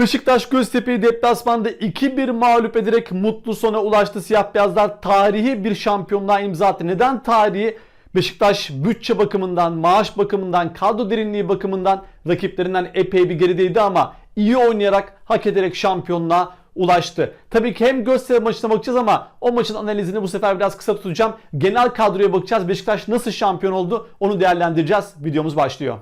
Beşiktaş Göztepe'yi deplasmanda 2-1 mağlup ederek mutlu sona ulaştı. Siyah beyazlar tarihi bir şampiyonluğa imza attı. Neden tarihi? Beşiktaş bütçe bakımından, maaş bakımından, kadro derinliği bakımından rakiplerinden epey bir gerideydi ama iyi oynayarak, hak ederek şampiyonluğa ulaştı. Tabii ki hem Göztepe maçına bakacağız ama o maçın analizini bu sefer biraz kısa tutacağım. Genel kadroya bakacağız. Beşiktaş nasıl şampiyon oldu onu değerlendireceğiz. Videomuz başlıyor.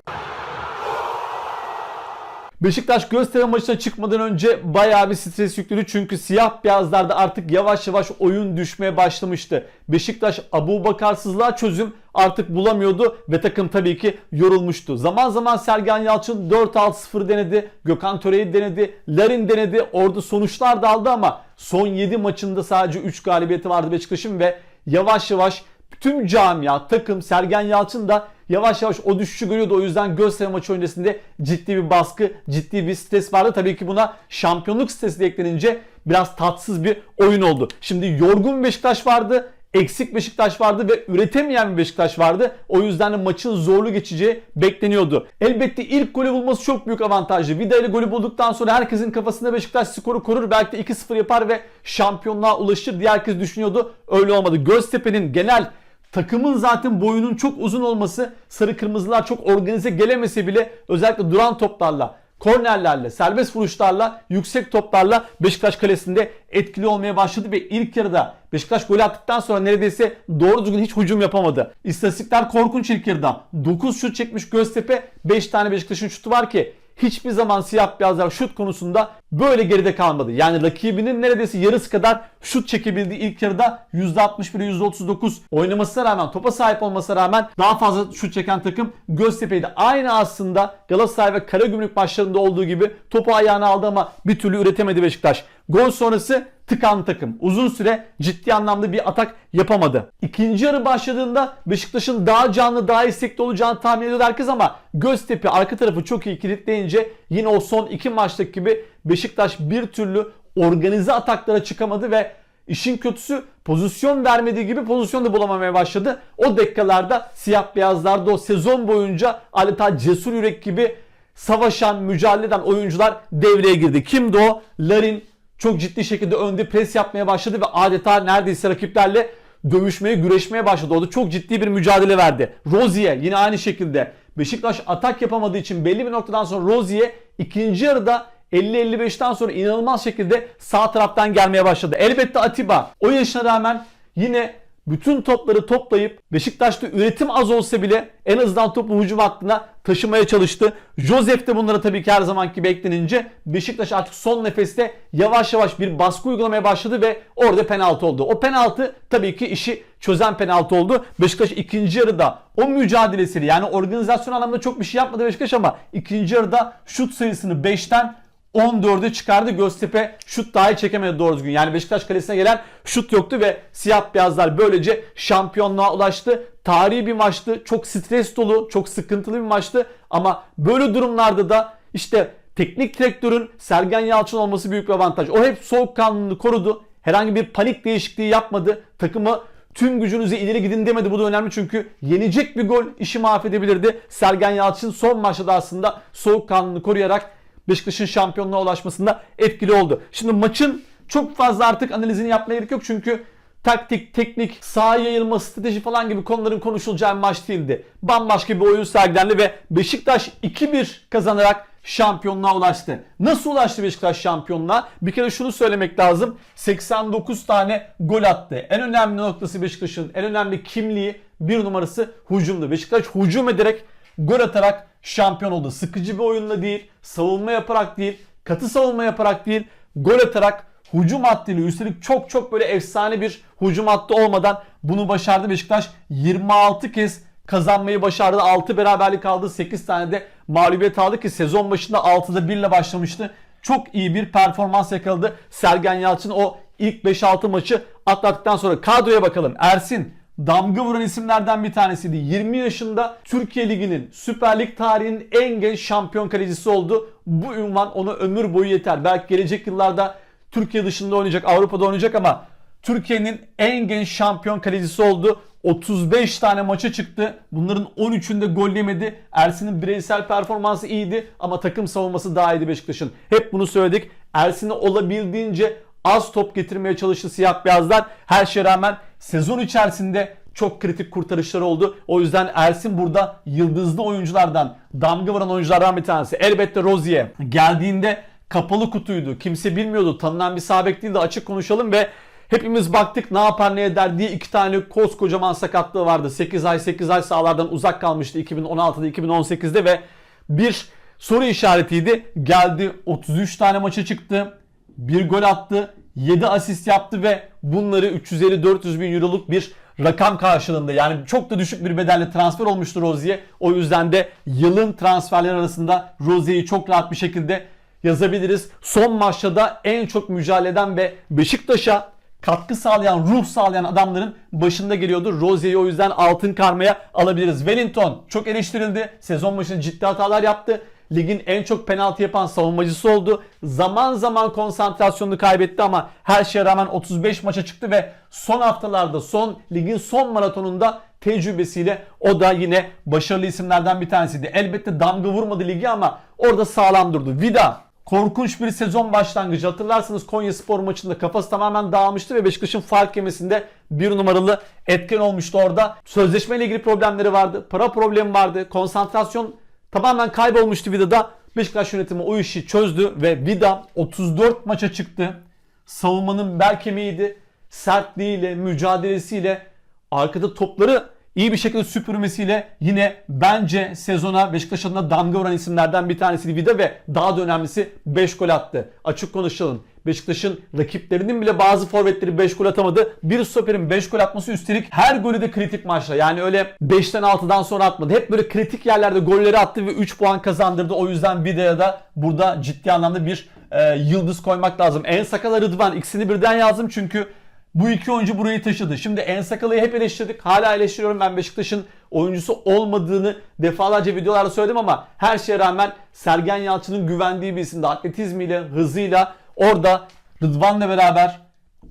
Beşiktaş Göztepe maçına çıkmadan önce bayağı bir stres yüklüydü. Çünkü siyah beyazlarda artık yavaş yavaş oyun düşmeye başlamıştı. Beşiktaş Abu Bakarsızlığa çözüm artık bulamıyordu ve takım tabii ki yorulmuştu. Zaman zaman Sergen Yalçın 4-6-0 denedi. Gökhan Töre'yi denedi. Larin denedi. Orada sonuçlar da aldı ama son 7 maçında sadece 3 galibiyeti vardı Beşiktaş'ın ve yavaş yavaş tüm camia, takım, Sergen Yalçın da yavaş yavaş o düşüşü görüyordu. O yüzden Göztepe maçı öncesinde ciddi bir baskı, ciddi bir stres vardı. Tabii ki buna şampiyonluk stresi de eklenince biraz tatsız bir oyun oldu. Şimdi yorgun Beşiktaş vardı. Eksik Beşiktaş vardı ve üretemeyen bir Beşiktaş vardı. O yüzden de maçın zorlu geçeceği bekleniyordu. Elbette ilk golü bulması çok büyük avantajlı. Vida ile golü bulduktan sonra herkesin kafasında Beşiktaş skoru korur. Belki de 2-0 yapar ve şampiyonluğa ulaşır diye herkes düşünüyordu. Öyle olmadı. Göztepe'nin genel Takımın zaten boyunun çok uzun olması sarı kırmızılar çok organize gelemese bile özellikle duran toplarla, kornerlerle, serbest vuruşlarla, yüksek toplarla Beşiktaş kalesinde etkili olmaya başladı ve ilk yarıda Beşiktaş gol attıktan sonra neredeyse doğru düzgün hiç hücum yapamadı. İstatistikler korkunç ilk yarıda. 9 şut çekmiş Göztepe, 5 tane Beşiktaş'ın şutu var ki hiçbir zaman siyah beyazlar şut konusunda böyle geride kalmadı. Yani rakibinin neredeyse yarısı kadar şut çekebildiği ilk yarıda %61'e %39 oynamasına rağmen topa sahip olmasına rağmen daha fazla şut çeken takım Göztepe'ydi. Aynı aslında Galatasaray ve Karagümrük maçlarında olduğu gibi topu ayağına aldı ama bir türlü üretemedi Beşiktaş. Gol sonrası tıkan takım. Uzun süre ciddi anlamda bir atak yapamadı. İkinci yarı başladığında Beşiktaş'ın daha canlı, daha istekli olacağını tahmin ediyordu herkes ama Göztepe arka tarafı çok iyi kilitleyince yine o son iki maçtaki gibi Beşiktaş bir türlü organize ataklara çıkamadı ve işin kötüsü pozisyon vermediği gibi pozisyon da bulamamaya başladı. O dakikalarda siyah beyazlarda o sezon boyunca adeta cesur yürek gibi savaşan, mücadele eden oyuncular devreye girdi. Kimdi o? Larin çok ciddi şekilde önde pres yapmaya başladı ve adeta neredeyse rakiplerle dövüşmeye, güreşmeye başladı. Orada çok ciddi bir mücadele verdi. Rozier yine aynı şekilde Beşiktaş atak yapamadığı için belli bir noktadan sonra Rozier ikinci yarıda 50-55'ten sonra inanılmaz şekilde sağ taraftan gelmeye başladı. Elbette Atiba o yaşına rağmen yine bütün topları toplayıp Beşiktaş'ta üretim az olsa bile en azından topu hücum hattına taşımaya çalıştı. Josef de bunlara tabii ki her zamanki beklenince Beşiktaş artık son nefeste yavaş yavaş bir baskı uygulamaya başladı ve orada penaltı oldu. O penaltı tabii ki işi çözen penaltı oldu. Beşiktaş ikinci yarıda o mücadelesini yani organizasyon anlamında çok bir şey yapmadı Beşiktaş ama ikinci yarıda şut sayısını 5'ten 14'e çıkardı. Göztepe şut dahi çekemedi doğru düzgün. Yani Beşiktaş kalesine gelen şut yoktu ve siyah beyazlar böylece şampiyonluğa ulaştı. Tarihi bir maçtı. Çok stres dolu, çok sıkıntılı bir maçtı. Ama böyle durumlarda da işte teknik direktörün Sergen Yalçın olması büyük bir avantaj. O hep soğukkanlılığını korudu. Herhangi bir panik değişikliği yapmadı. Takımı tüm gücünüze ileri gidin demedi. Bu da önemli çünkü yenecek bir gol işi mahvedebilirdi. Sergen Yalçın son maçta da aslında soğukkanlılığını koruyarak Beşiktaş'ın şampiyonluğa ulaşmasında etkili oldu. Şimdi maçın çok fazla artık analizini yapmaya gerek yok çünkü taktik, teknik, saha yayılma, strateji falan gibi konuların konuşulacağı bir maç değildi. Bambaşka bir oyun sergilendi ve Beşiktaş 2-1 kazanarak şampiyonluğa ulaştı. Nasıl ulaştı Beşiktaş şampiyonluğa? Bir kere şunu söylemek lazım. 89 tane gol attı. En önemli noktası Beşiktaş'ın, en önemli kimliği bir numarası hücumdu. Beşiktaş hücum ederek, gol atarak şampiyon oldu. Sıkıcı bir oyunla değil, savunma yaparak değil, katı savunma yaparak değil, gol atarak hücum hattıyla üstelik çok çok böyle efsane bir hücum hattı olmadan bunu başardı Beşiktaş. 26 kez kazanmayı başardı. 6 beraberlik aldı. 8 tane de mağlubiyet aldı ki sezon başında 6'da 1 ile başlamıştı. Çok iyi bir performans yakaladı. Sergen Yalçın o ilk 5-6 maçı atlattıktan sonra kadroya bakalım. Ersin, damga vuran isimlerden bir tanesiydi. 20 yaşında Türkiye Ligi'nin Süper Lig tarihinin en genç şampiyon kalecisi oldu. Bu ünvan ona ömür boyu yeter. Belki gelecek yıllarda Türkiye dışında oynayacak, Avrupa'da oynayacak ama Türkiye'nin en genç şampiyon kalecisi oldu. 35 tane maça çıktı. Bunların 13'ünde gol yemedi. Ersin'in bireysel performansı iyiydi ama takım savunması daha iyiydi Beşiktaş'ın. Hep bunu söyledik. Ersin'e olabildiğince az top getirmeye çalıştı siyah beyazlar. Her şeye rağmen sezon içerisinde çok kritik kurtarışları oldu. O yüzden Ersin burada yıldızlı oyunculardan, damga vuran oyunculardan bir tanesi. Elbette Rozier geldiğinde kapalı kutuydu. Kimse bilmiyordu. Tanınan bir sabek değildi. Açık konuşalım ve hepimiz baktık ne yapar ne eder diye iki tane koskocaman sakatlığı vardı. 8 ay 8 ay sahalardan uzak kalmıştı 2016'da 2018'de ve bir soru işaretiydi. Geldi 33 tane maça çıktı. Bir gol attı. 7 asist yaptı ve bunları 350-400 bin euroluk bir rakam karşılığında yani çok da düşük bir bedelle transfer olmuştu Rozier. O yüzden de yılın transferler arasında Rozier'i çok rahat bir şekilde yazabiliriz. Son maçta da en çok mücadele eden ve Beşiktaş'a katkı sağlayan, ruh sağlayan adamların başında geliyordu. Rozier'i o yüzden altın karmaya alabiliriz. Wellington çok eleştirildi. Sezon başında ciddi hatalar yaptı. Ligin en çok penaltı yapan savunmacısı oldu. Zaman zaman konsantrasyonunu kaybetti ama her şeye rağmen 35 maça çıktı ve son haftalarda, son ligin son maratonunda tecrübesiyle o da yine başarılı isimlerden bir tanesiydi. Elbette damga vurmadı ligi ama orada sağlam durdu. Vida korkunç bir sezon başlangıcı. Hatırlarsınız Konya Spor maçında kafası tamamen dağılmıştı ve Beşiktaş'ın fark yemesinde bir numaralı etken olmuştu orada. Sözleşmeyle ilgili problemleri vardı. Para problemi vardı. Konsantrasyon tamamen kaybolmuştu Vida'da. Beşiktaş yönetimi o işi çözdü ve Vida 34 maça çıktı. Savunmanın bel kemiğiydi. Sertliğiyle, mücadelesiyle, arkada topları iyi bir şekilde süpürmesiyle yine bence sezona Beşiktaş adına damga vuran isimlerden bir tanesiydi Vida ve daha da önemlisi 5 gol attı. Açık konuşalım. Beşiktaş'ın rakiplerinin bile bazı forvetleri 5 gol atamadı. Bir stoperin 5 gol atması üstelik her golü de kritik maçta. Yani öyle 5'ten 6'dan sonra atmadı. Hep böyle kritik yerlerde golleri attı ve 3 puan kazandırdı. O yüzden Vida'ya da burada ciddi anlamda bir e, yıldız koymak lazım. En sakala Rıdvan ikisini birden yazdım çünkü bu iki oyuncu burayı taşıdı. Şimdi Ensakala'yı hep eleştirdik. Hala eleştiriyorum ben Beşiktaş'ın oyuncusu olmadığını defalarca videolarda söyledim ama her şeye rağmen Sergen Yalçın'ın güvendiği bir isimdi. Atletizmiyle, hızıyla orada Rıdvan'la beraber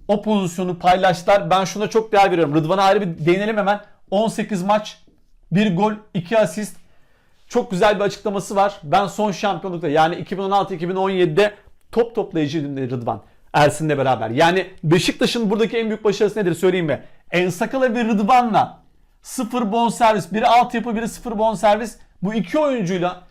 o pozisyonu paylaştılar. Ben şuna çok değer veriyorum. Rıdvan'a ayrı bir değinelim hemen. 18 maç, 1 gol, 2 asist. Çok güzel bir açıklaması var. Ben son şampiyonlukta yani 2016-2017'de top toplayıcıydım dedi Rıdvan. Ersin'le beraber. Yani Beşiktaş'ın buradaki en büyük başarısı nedir söyleyeyim mi? Ensakala ve Rıdvan'la sıfır bonservis, biri altyapı, biri sıfır bonservis bu iki oyuncuyla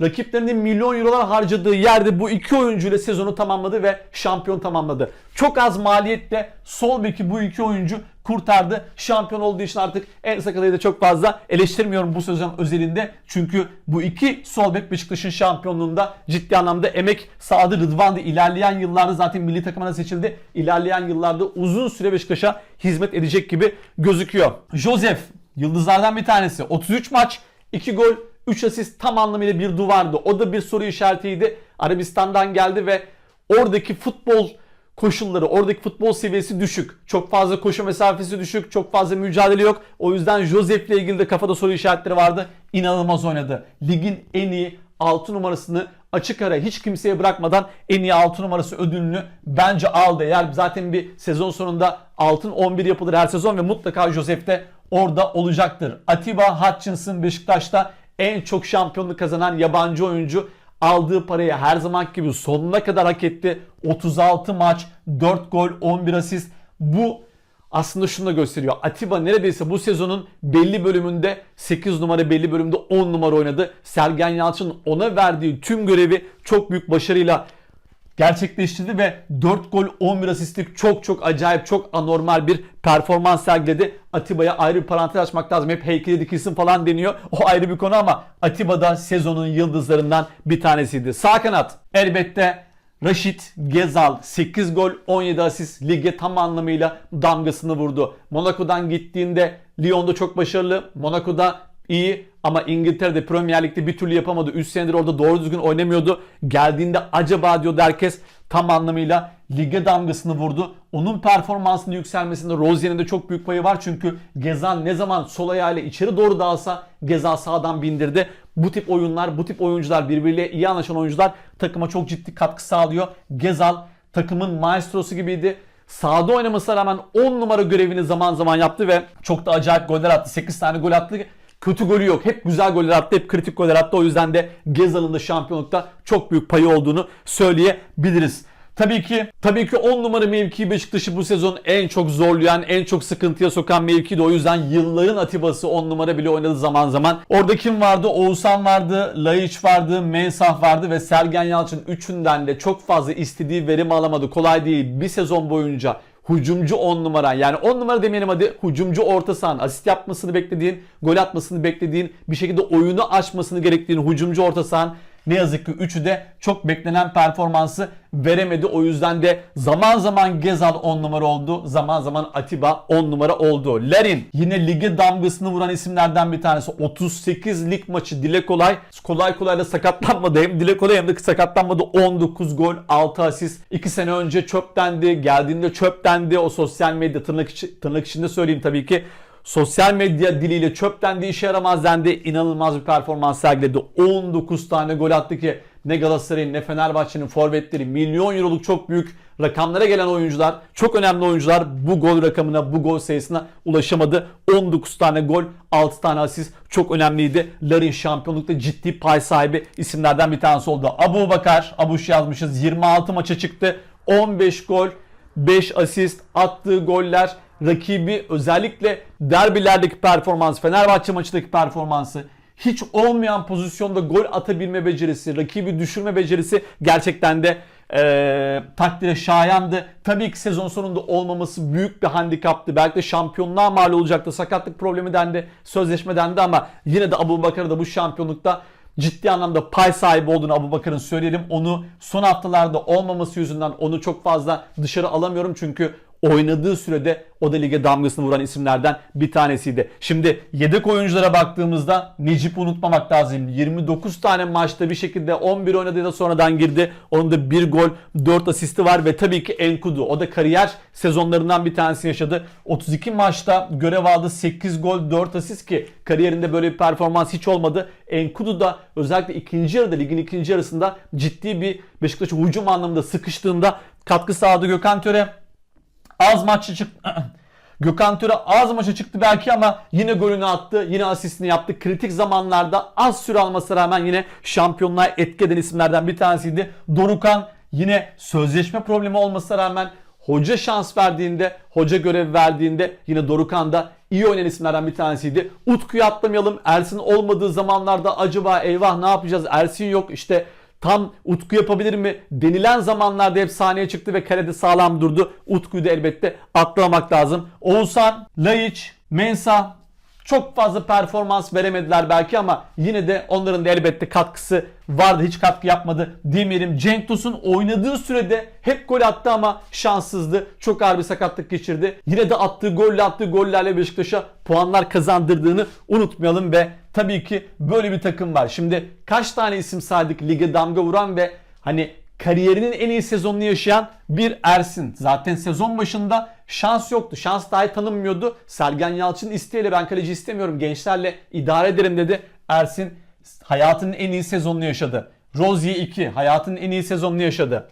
rakiplerinin milyon eurolar harcadığı yerde bu iki oyuncuyla sezonu tamamladı ve şampiyon tamamladı. Çok az maliyetle sol beki bu iki oyuncu kurtardı. Şampiyon olduğu için artık en sakalayı da çok fazla eleştirmiyorum bu sezon özelinde. Çünkü bu iki sol bek Beşiktaş'ın şampiyonluğunda ciddi anlamda emek sağladı. Rıdvan da ilerleyen yıllarda zaten milli takımına seçildi. İlerleyen yıllarda uzun süre Beşiktaş'a hizmet edecek gibi gözüküyor. Josef yıldızlardan bir tanesi. 33 maç, 2 gol, 3 asist tam anlamıyla bir duvardı. O da bir soru işaretiydi. Arabistan'dan geldi ve oradaki futbol koşulları, oradaki futbol seviyesi düşük. Çok fazla koşu mesafesi düşük, çok fazla mücadele yok. O yüzden Josep'le ilgili de kafada soru işaretleri vardı. İnanılmaz oynadı. Ligin en iyi 6 numarasını açık ara hiç kimseye bırakmadan en iyi 6 numarası ödülünü bence aldı. Eğer zaten bir sezon sonunda altın 11 yapılır her sezon ve mutlaka Joseph de orada olacaktır. Atiba Hutchinson Beşiktaş'ta en çok şampiyonluk kazanan yabancı oyuncu aldığı parayı her zaman gibi sonuna kadar hak etti. 36 maç, 4 gol, 11 asist. Bu aslında şunu da gösteriyor. Atiba neredeyse bu sezonun belli bölümünde 8 numara belli bölümde 10 numara oynadı. Sergen Yalçın ona verdiği tüm görevi çok büyük başarıyla gerçekleştirdi ve 4 gol 11 asistlik çok çok acayip çok anormal bir performans sergiledi. Atiba'ya ayrı bir parantez açmak lazım. Hep heykeli dikilsin falan deniyor. O ayrı bir konu ama Atiba da sezonun yıldızlarından bir tanesiydi. Sağ kanat elbette Raşit Gezal 8 gol 17 asist lige tam anlamıyla damgasını vurdu. Monaco'dan gittiğinde Lyon'da çok başarılı. Monaco'da iyi ama İngiltere'de Premier Lig'de bir türlü yapamadı. 3 senedir orada doğru düzgün oynamıyordu. Geldiğinde acaba diyordu herkes tam anlamıyla lige damgasını vurdu. Onun performansının yükselmesinde Rozier'in de çok büyük payı var. Çünkü Gezal ne zaman sol ayağıyla içeri doğru dağılsa Gezal sağdan bindirdi. Bu tip oyunlar, bu tip oyuncular birbiriyle iyi anlaşan oyuncular takıma çok ciddi katkı sağlıyor. Gezal takımın maestrosu gibiydi. Sahada oynamasına rağmen 10 numara görevini zaman zaman yaptı ve çok da acayip goller attı. 8 tane gol attı. Kötü golü yok. Hep güzel goller attı. Hep kritik goller attı. O yüzden de Gezal'ın da şampiyonlukta çok büyük payı olduğunu söyleyebiliriz. Tabii ki tabii ki 10 numara mevki Beşiktaş'ı bu sezon en çok zorlayan, en çok sıkıntıya sokan mevki de o yüzden yılların Atiba'sı 10 numara bile oynadı zaman zaman. Orada kim vardı? Oğuzhan vardı, Laiç vardı, Mensah vardı ve Sergen Yalçın üçünden de çok fazla istediği verim alamadı. Kolay değil. Bir sezon boyunca Hucumcu 10 numara. Yani 10 numara demeyelim hadi. Hucumcu orta sahan asist yapmasını beklediğin, gol atmasını beklediğin, bir şekilde oyunu açmasını gerektiğin hucumcu orta sahan ne yazık ki üçü de çok beklenen performansı veremedi. O yüzden de zaman zaman Gezal 10 numara oldu. Zaman zaman Atiba 10 numara oldu. Larin yine lige damgasını vuran isimlerden bir tanesi. 38 lig maçı dile kolay. Kolay kolay da sakatlanmadı. Hem dile kolay hem de sakatlanmadı. 19 gol 6 asist. 2 sene önce çöptendi. Geldiğinde çöptendi. O sosyal medya tırnak, içi, tırnak içinde söyleyeyim tabii ki sosyal medya diliyle çöpten de işe yaramaz dendi. İnanılmaz bir performans sergiledi. 19 tane gol attı ki ne Galatasaray'ın ne Fenerbahçe'nin forvetleri milyon euroluk çok büyük rakamlara gelen oyuncular, çok önemli oyuncular bu gol rakamına, bu gol sayısına ulaşamadı. 19 tane gol, 6 tane asist çok önemliydi. Larin şampiyonlukta ciddi pay sahibi isimlerden bir tanesi oldu. Abu Bakar, Abuş yazmışız 26 maça çıktı. 15 gol, 5 asist, attığı goller, rakibi özellikle derbilerdeki performans, Fenerbahçe maçındaki performansı, hiç olmayan pozisyonda gol atabilme becerisi, rakibi düşürme becerisi gerçekten de e, takdire şayandı. Tabii ki sezon sonunda olmaması büyük bir handikaptı. Belki de şampiyonluğa mal olacaktı. Sakatlık problemi dendi, sözleşme dendi ama yine de Abu Bakar'a da bu şampiyonlukta ciddi anlamda pay sahibi olduğunu Abu Bakar'ın söyleyelim. Onu son haftalarda olmaması yüzünden onu çok fazla dışarı alamıyorum çünkü oynadığı sürede o da lige damgasını vuran isimlerden bir tanesiydi. Şimdi yedek oyunculara baktığımızda Necip'i unutmamak lazım. 29 tane maçta bir şekilde 11 oynadı da sonradan girdi. Onun da 1 gol 4 asisti var ve tabii ki Enkudu. O da kariyer sezonlarından bir tanesini yaşadı. 32 maçta görev aldı 8 gol 4 asist ki kariyerinde böyle bir performans hiç olmadı. Enkudu da özellikle ikinci yarıda ligin ikinci yarısında ciddi bir Beşiktaş hücum anlamında sıkıştığında katkı sağladı Gökhan Töre az maçı çıktı. Gökhan Töre az maça çıktı belki ama yine golünü attı. Yine asistini yaptı. Kritik zamanlarda az süre almasına rağmen yine şampiyonluğa etki eden isimlerden bir tanesiydi. Dorukan yine sözleşme problemi olmasına rağmen hoca şans verdiğinde, hoca görev verdiğinde yine Dorukan da iyi oynayan isimlerden bir tanesiydi. Utku'yu atlamayalım. Ersin olmadığı zamanlarda acaba eyvah ne yapacağız? Ersin yok işte tam Utku yapabilir mi denilen zamanlarda hep sahneye çıktı ve kalede sağlam durdu. Utku'yu da elbette atlamak lazım. Oğuzhan, Laiç, Mensah çok fazla performans veremediler belki ama yine de onların da elbette katkısı vardı. Hiç katkı yapmadı demeyelim. Cenk Tosun oynadığı sürede hep gol attı ama şanssızdı. Çok ağır bir sakatlık geçirdi. Yine de attığı golle attığı gollerle Beşiktaş'a puanlar kazandırdığını unutmayalım ve tabii ki böyle bir takım var. Şimdi kaç tane isim saydık lige damga vuran ve hani kariyerinin en iyi sezonunu yaşayan bir Ersin. Zaten sezon başında şans yoktu. Şans dahi tanınmıyordu. Sergen Yalçın isteğiyle ben kaleci istemiyorum gençlerle idare ederim dedi. Ersin hayatının en iyi sezonunu yaşadı. Rozier 2 hayatının en iyi sezonunu yaşadı.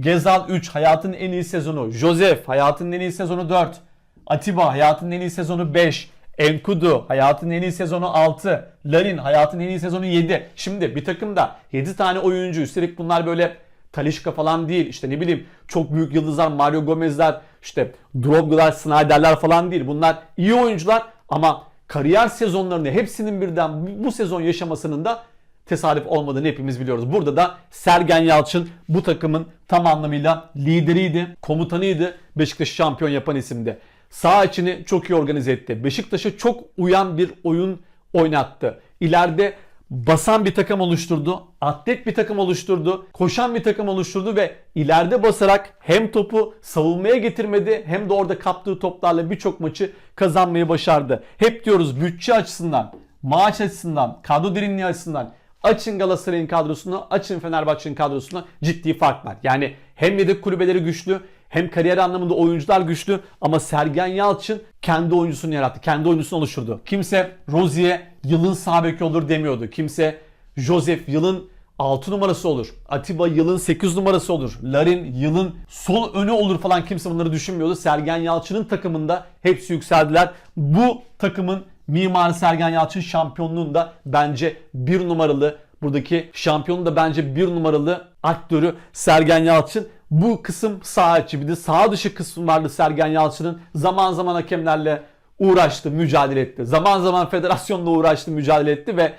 Gezal 3 hayatının en iyi sezonu. Joseph hayatının en iyi sezonu 4. Atiba hayatının en iyi sezonu 5. Enkudu hayatının en iyi sezonu 6. Larin hayatının en iyi sezonu 7. Şimdi bir takımda 7 tane oyuncu üstelik bunlar böyle Talişka falan değil. İşte ne bileyim çok büyük yıldızlar Mario Gomez'ler işte Drogba'lar, Snyder'ler falan değil. Bunlar iyi oyuncular ama kariyer sezonlarını hepsinin birden bu- sezon yaşamasının da tesadüf olmadığını hepimiz biliyoruz. Burada da Sergen Yalçın bu takımın tam anlamıyla lideriydi, komutanıydı. Beşiktaş'ı şampiyon yapan isimdi. Sağ içini çok iyi organize etti. Beşiktaş'a çok uyan bir oyun oynattı. İleride basan bir takım oluşturdu. Atlet bir takım oluşturdu. Koşan bir takım oluşturdu ve ileride basarak hem topu savunmaya getirmedi hem de orada kaptığı toplarla birçok maçı kazanmayı başardı. Hep diyoruz bütçe açısından, maaş açısından, kadro derinliği açısından açın Galatasaray'ın kadrosunu, açın Fenerbahçe'nin kadrosunu ciddi fark var. Yani hem yedek kulübeleri güçlü hem kariyer anlamında oyuncular güçlü ama Sergen Yalçın kendi oyuncusunu yarattı. Kendi oyuncusunu oluşturdu. Kimse Rozier yılın sağ olur demiyordu. Kimse Joseph yılın 6 numarası olur. Atiba yılın 8 numarası olur. Larin yılın sol önü olur falan kimse bunları düşünmüyordu. Sergen Yalçın'ın takımında hepsi yükseldiler. Bu takımın mimarı Sergen Yalçın şampiyonluğunda bence bir numaralı buradaki şampiyonun da bence bir numaralı aktörü Sergen Yalçın. Bu kısım sağ içi bir de sağ dışı kısım vardı Sergen Yalçın'ın. Zaman zaman hakemlerle uğraştı, mücadele etti. Zaman zaman federasyonla uğraştı, mücadele etti ve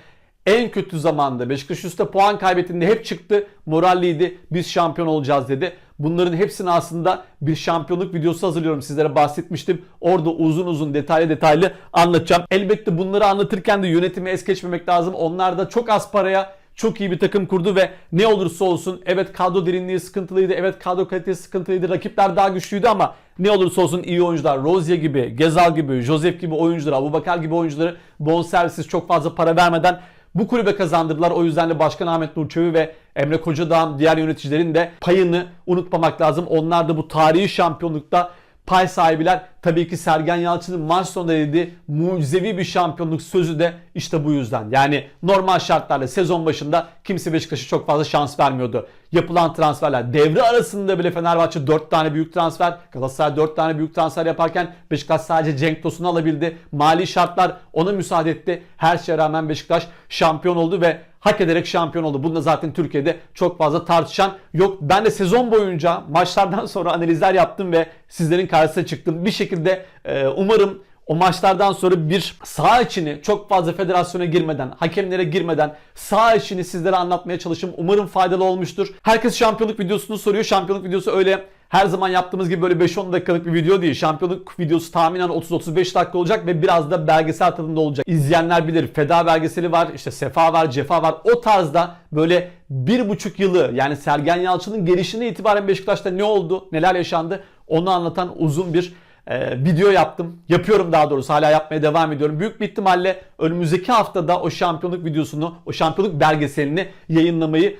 en kötü zamanda Beşiktaş üstte puan kaybettiğinde hep çıktı. Moralliydi. Biz şampiyon olacağız dedi. Bunların hepsini aslında bir şampiyonluk videosu hazırlıyorum. Sizlere bahsetmiştim. Orada uzun uzun detaylı detaylı anlatacağım. Elbette bunları anlatırken de yönetimi es geçmemek lazım. Onlar da çok az paraya çok iyi bir takım kurdu ve ne olursa olsun evet kadro derinliği sıkıntılıydı. Evet kadro kalitesi sıkıntılıydı. Rakipler daha güçlüydü ama ne olursa olsun iyi oyuncular. Rozier gibi, Gezal gibi, Josef gibi oyuncuları, Abubakar gibi oyuncuları bonservisiz çok fazla para vermeden bu kulübe kazandırdılar. O yüzden de Başkan Ahmet Nur Çebi ve Emre Kocadağ'ın diğer yöneticilerin de payını unutmamak lazım. Onlar da bu tarihi şampiyonlukta pay sahibiler. Tabii ki Sergen Yalçın'ın maç sonunda dediği mucizevi bir şampiyonluk sözü de işte bu yüzden. Yani normal şartlarda sezon başında kimse Beşiktaş'a çok fazla şans vermiyordu. Yapılan transferler devre arasında bile Fenerbahçe 4 tane büyük transfer, Galatasaray 4 tane büyük transfer yaparken Beşiktaş sadece Cenk Tosun'u alabildi. Mali şartlar ona müsaade etti. Her şeye rağmen Beşiktaş şampiyon oldu ve hak ederek şampiyon oldu. Bunda zaten Türkiye'de çok fazla tartışan yok. Ben de sezon boyunca maçlardan sonra analizler yaptım ve sizlerin karşısına çıktım. Bir şekilde e, umarım o maçlardan sonra bir sağ içini çok fazla federasyona girmeden, hakemlere girmeden sağ içini sizlere anlatmaya çalışım. Umarım faydalı olmuştur. Herkes şampiyonluk videosunu soruyor. Şampiyonluk videosu öyle her zaman yaptığımız gibi böyle 5-10 dakikalık bir video değil. Şampiyonluk videosu tahminen 30-35 dakika olacak ve biraz da belgesel tadında olacak. İzleyenler bilir. Feda belgeseli var, işte Sefa var, Cefa var. O tarzda böyle bir buçuk yılı yani Sergen Yalçın'ın gelişine itibaren Beşiktaş'ta ne oldu, neler yaşandı onu anlatan uzun bir e, video yaptım. Yapıyorum daha doğrusu. Hala yapmaya devam ediyorum. Büyük bir ihtimalle önümüzdeki haftada o şampiyonluk videosunu, o şampiyonluk belgeselini yayınlamayı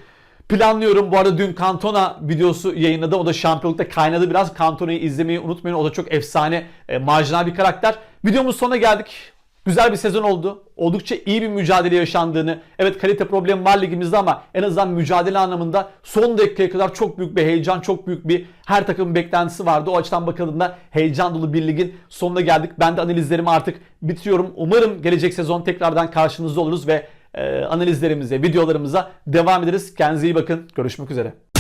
planlıyorum. Bu arada dün Cantona videosu yayınladı. O da şampiyonlukta kaynadı biraz. Cantona'yı izlemeyi unutmayın. O da çok efsane, e, marjinal bir karakter. Videomuz sonuna geldik. Güzel bir sezon oldu. Oldukça iyi bir mücadele yaşandığını, evet kalite problemi var ligimizde ama en azından mücadele anlamında son dakikaya kadar çok büyük bir heyecan, çok büyük bir her takımın beklentisi vardı. O açıdan bakıldığında heyecan dolu bir ligin sonuna geldik. Ben de analizlerimi artık bitiriyorum. Umarım gelecek sezon tekrardan karşınızda oluruz ve e, analizlerimize, videolarımıza devam ederiz. Kendinize iyi bakın. Görüşmek üzere.